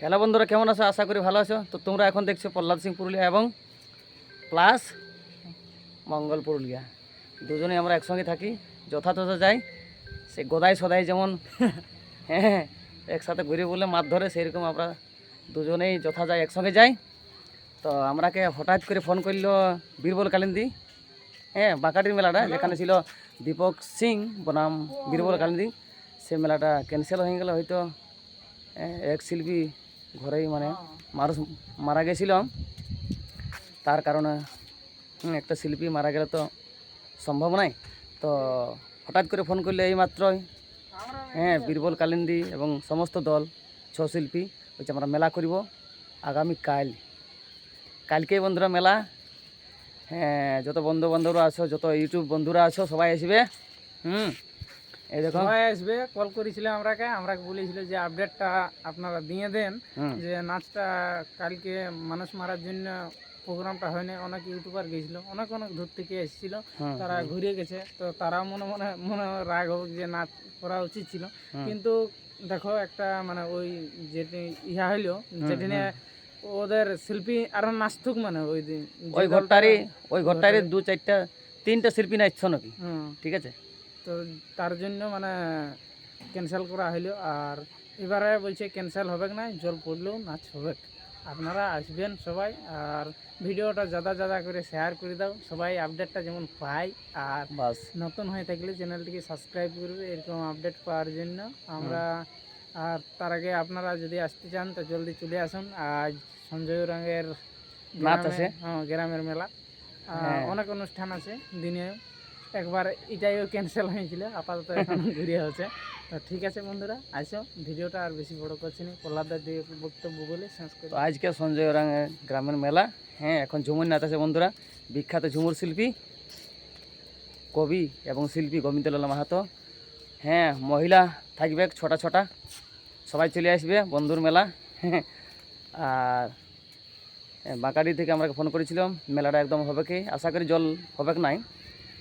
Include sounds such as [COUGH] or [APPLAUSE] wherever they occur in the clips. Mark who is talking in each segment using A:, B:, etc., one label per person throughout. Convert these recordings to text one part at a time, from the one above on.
A: Hello বন্ধুরা কেমন আছো? আশা করি ভালো আছো। তো তোমরা এখন দেখছ প্রহ্লাদ সিং পুরুলিয়া এবং প্লাস মঙ্গল পুরুলিয়া। দুজনে আমরা একসঙ্গে থাকি যথাযথ যাই। সে গদাই সদাই যেমন হ্যাঁ [LAUGHS] একসাথে ঘুরে বলে মাছ ধরে সেরকম আমরা দুজনেই যথা যাই একসঙ্গে যাই। তো আমরাকে হঠাৎ করে ফোন করল বীরবল কালিন্দি। হ্যাঁ বাঁকাটির মেলাটা যেখানে ছিল দীপক সিং বনাম বীরবল কালিন্দি। সে মেলাটা ক্যান্সেল হয়ে গেল হয়তো এ, এক শিল্পী ঘরেই মানে মানুষ মারা গেছিল তার কারণে একটা শিল্পী মারা গেলে তো সম্ভব নয় তো হঠাৎ করে ফোন করলে এই মাত্রই হ্যাঁ বীরবল কালিন্দি এবং সমস্ত দল ছ শিল্পী হচ্ছে আমরা মেলা করিব আগামী কাল। কালকেই বন্ধুরা মেলা। হ্যাঁ যত বন্ধু বান্ধবরা আছো যত ইউটিউব বন্ধুরা আছো সবাই আসবে। হুম। এই দেখো।
B: সবাই আসবে কল করেছিলাম আমরাকে আমরা বলেছিল যে আপডেটটা আপনারা দিয়ে দেন যে নাচটা কালকে মানুষ মারার জন্য প্রোগ্রামটা হয়নি অনেক ইউটিউবার গেছিল অনেক অনেক দূর থেকে এসেছিল তারা ঘুরে গেছে তো তারা মনে মনে মনে রাগ হোক যে নাচ করা উচিত ছিল। কিন্তু দেখো একটা মানে ওই যেটি ইহা হইল যেটি নিয়ে ওদের শিল্পী আরও নাচতুক মানে ওই দিন
A: ওই ঘরটারই ওই ঘরটারই। দু চারটা তিনটা শিল্পী নাচছ নাকি? ঠিক আছে?
B: তো তার জন্য মানে ক্যান্সেল করা হলো আর এবারে বলছে ক্যান্সেল হবে না জল পড়লেও নাচ হবে আপনারা আসবেন সবাই আর ভিডিওটা যাদা যাদা করে শেয়ার করে দাও। সবাই আপডেটটা যেমন পাই আর
A: বাস।
B: নতুন হয়ে থাকলে চ্যানেলটিকে সাবস্ক্রাইব করবে এরকম আপডেট পাওয়ার জন্য। আমরা আর তার আগে আপনারা যদি আসতে চান তো জলদি চলে আসুন। আজ সঞ্জয় রঙের
A: নাচ আছে।
B: হ্যাঁ গ্রামের মেলা।
A: হ্যাঁ।
B: অনেক অনুষ্ঠান আছে দিনে একবার এটাইও ক্যান্সেল হয়েছিল, আপাতত এখন ঘুরে হচ্ছে তো ঠিক আছে বন্ধুরা, আসো, ভিডিওটা আর বেশি বড় করছি না। প্রহ্লাদার দিয়ে বক্তব্য বলে শেষ করি।
A: আজকে সঞ্জয় ওরাং গ্রামের মেলা হ্যাঁ এখন ঝুমুর নাচ আছে বন্ধুরা। বিখ্যাত ঝুমুর শিল্পী, কবি এবং শিল্পী গোবিন্দলাল মাহাতো। হ্যাঁ মহিলা থাকবে ছটা ছটা, সবাই চলে আসবে বন্ধুর মেলা। [LAUGHS] আর বাঁকাড়ি থেকে আমরা ফোন করেছিলাম, মেলাটা একদম হবে কি? আশা করি জল হবে নাই?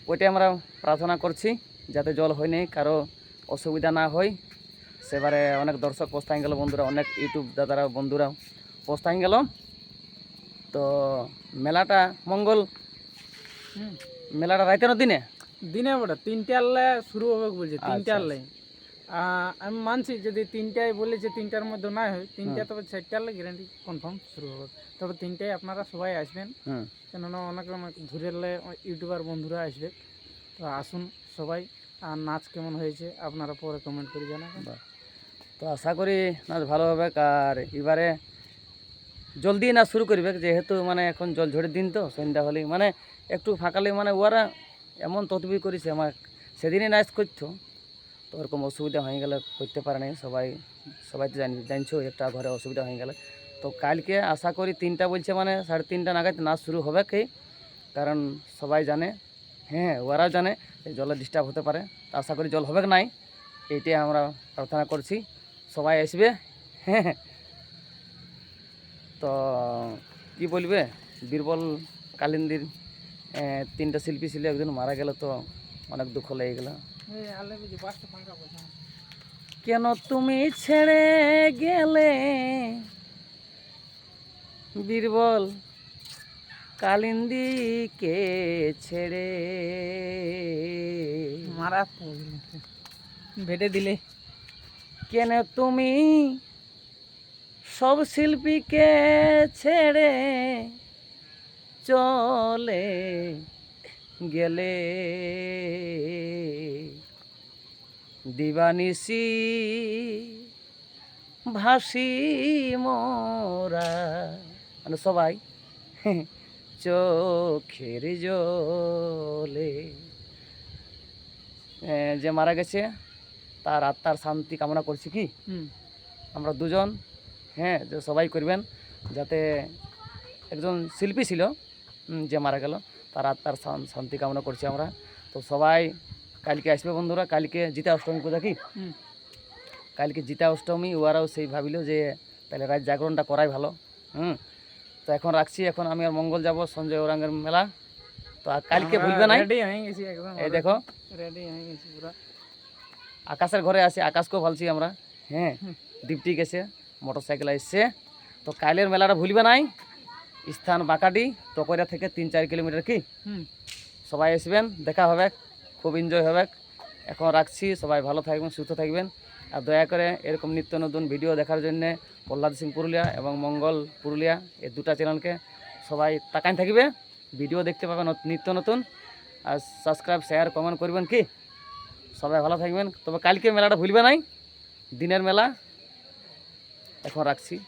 A: ওইটাই আমরা প্রার্থনা করছি যাতে জল হয়নি নাই কারও অসুবিধা না হয়। সেবারে অনেক দর্শক পোস্তাই গেল বন্ধুরা অনেক ইউটিউব দাদারা বন্ধুরা পোস্তাই গেল। তো মেলাটা মঙ্গল। মেলাটা রাইতের দিনে?
B: দিনে বটে তিনটে আল্লাহ শুরু হবে বলছে
A: তিনটে
B: তিনটালে আমি মানছি যদি তিনটায় বলেছে তিনটার মধ্যে না হয় তিনটা তবে চারটালে গ্যারান্টি কনফার্ম শুরু হবে। তবে তিনটায় আপনারা সবাই আসবেন। কেননা অনেক অনেক দূরের ইউটিউবার বন্ধুরা আসবে। তো আসুন সবাই আর নাচ কেমন হয়েছে আপনারা পরে কমেন্ট করে জানাবেন।
A: তো আশা করি নাচ ভালো হবে আর এবারে জলদি না শুরু করবে যেহেতু মানে এখন জল ঝড়ের দিন তো সন্ধ্যা হলেই। মানে একটু ফাঁকালে মানে ওরা এমন তদবির করেছে আমার সেদিনই নাচ করতো তো ওরকম অসুবিধা হয়ে গেলে করতে পারে নাই। সবাই সবাই তো জানি, জানছো একটা ঘরে অসুবিধা হয়ে গেলে। তো কালকে আশা করি তিনটা বলছে মানে সাড়ে তিনটা নাগাদ নাচ শুরু হবে কি? কারণ সবাই জানে হ্যাঁ ওরাও জানে জলে ডিস্টার্ব হতে পারে। আশা করি জল হবে নাই? এইটাই আমরা প্রার্থনা করছি। সবাই আসবে হ্যাঁ তো কি বলবে? বীরবল কালিন্দির তিনটা শিল্পী ছিল, একজন মারা গেল তো অনেক দুঃখ লেগে গেল। কেন তুমি ছেড়ে গেলে? বীরবল কালিন্দিকে ছেড়ে।
B: মারা ভেটে দিলে।
A: কেন তুমি সব শিল্পীকে ছেড়ে চলে গেলে? দিবানিসি ভাসি মোরা। মানে সবাই [LAUGHS] চোখের জলে। যে মারা গেছে তার আত্মার শান্তি কামনা করছি কি? আমরা দুজন হ্যাঁ যে সবাই করবেন যাতে একজন শিল্পী ছিল যে মারা গেল তার আত্মার শান্তি কামনা করছি আমরা। তো সবাই কালকে আসবে বন্ধুরা কালকে জিতা অষ্টমী পূজা কি? কালকে জিতা অষ্টমী ওরাও সেই ভাবিল যে তাহলে রাত জাগরণটা করাই ভালো হুম। তো এখন রাখছি এখন আমি আর মঙ্গল যাব সঞ্জয় ওরাঙ্গের মেলা। তো কালকে ভুলবে
B: একদম।
A: এই দেখো। আকাশের ঘরে আছে আকাশকেও ভালছি আমরা হ্যাঁ। দীপ্তি গেছে মোটর সাইকেল এসছে। তো কাইলের মেলাটা ভুলবে নাই। স্থান বাঁকাডি টকরিয়া থেকে তিন চার কিলোমিটার কি? সবাই আসবেন দেখা হবে। খুব এনজয় হবে। এখন রাখছি, সবাই ভালো থাকবেন, সুস্থ থাকবেন। আর দয়া করে এরকম নিত্য নতুন ভিডিও দেখার জন্য প্রহ্লাদ সিং পুরুলিয়া এবং মঙ্গল পুরুলিয়া এই দুটা চ্যানেলকে সবাই তাকান থাকবে। ভিডিও দেখতে পাবেন নত- নিত্য নতুন। আর সাবস্ক্রাইব শেয়ার কমেন্ট করবেন কি? সবাই ভালো থাকবেন। তবে কালকে মেলাটা ভুলবে নাই। দিনের মেলা। এখন রাখছি।